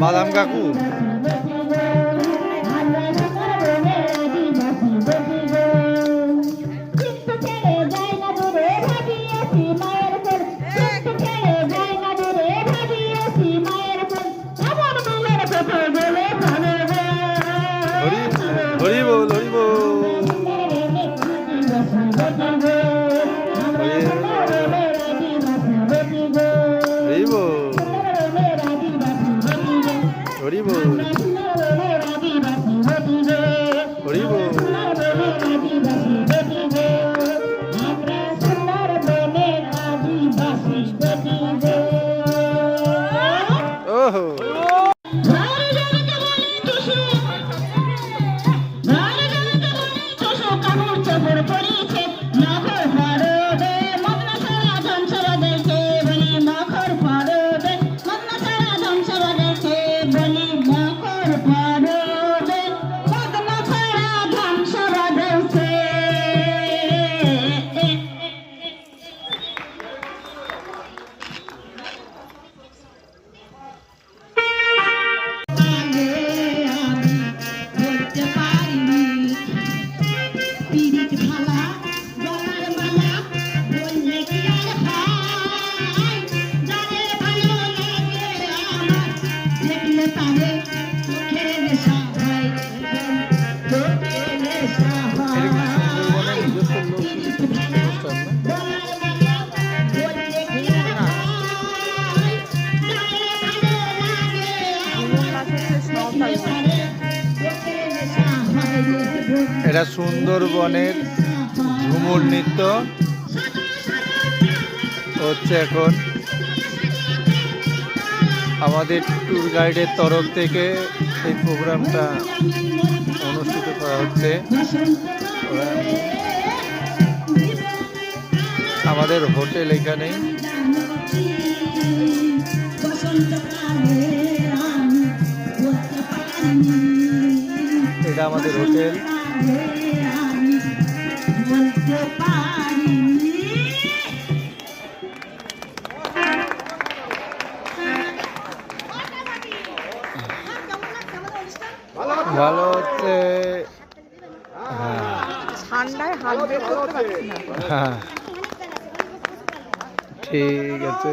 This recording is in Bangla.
বাদাম কাকু? এটা সুন্দরবনের ঝুমুর নৃত্য। হচ্ছে এখন আমাদের ট্যুর গাইডের তরফ থেকে এই প্রোগ্রামটা অনুষ্ঠিত করা হচ্ছে। আমাদের হোটেল এখানেই আমাদের হোটেল। ভালো হচ্ছে। হ্যাঁ। ঠিক আছে।